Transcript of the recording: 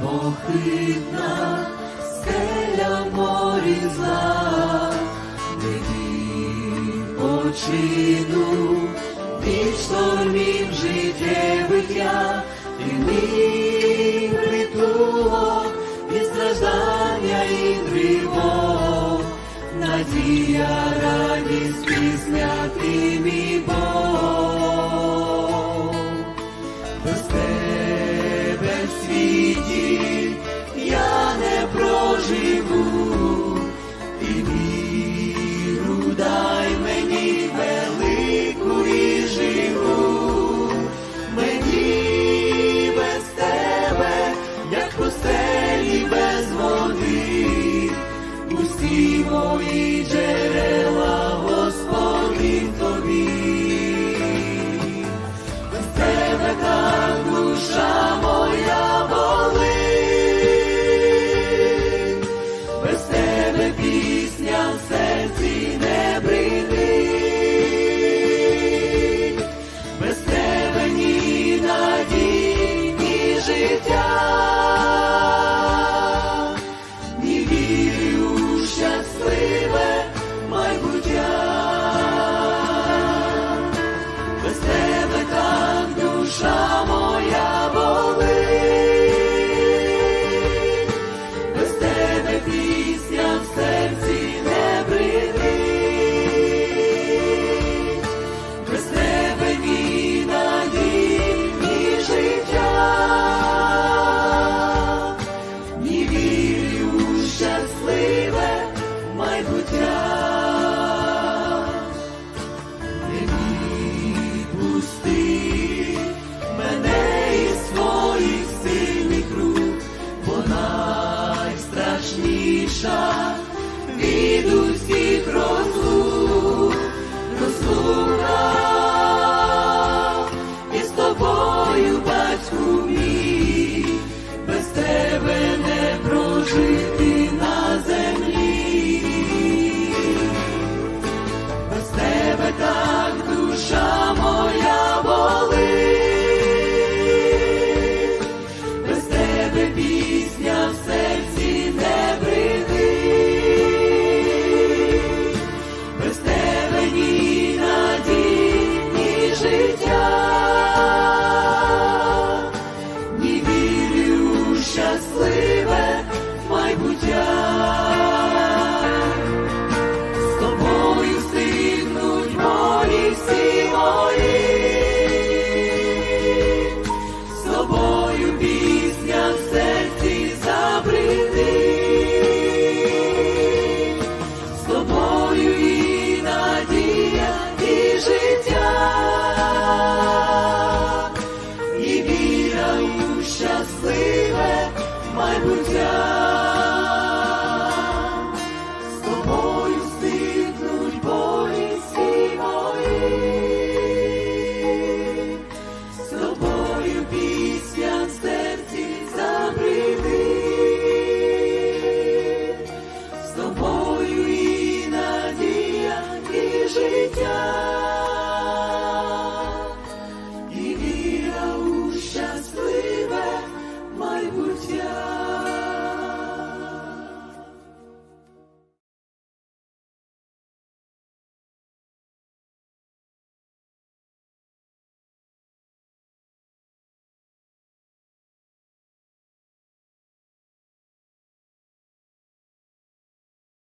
Непохитна скеля морі зла, почину від штормів життєвих я, ти мій притулок. contigo e me найстрашніша від усіх розумів. You.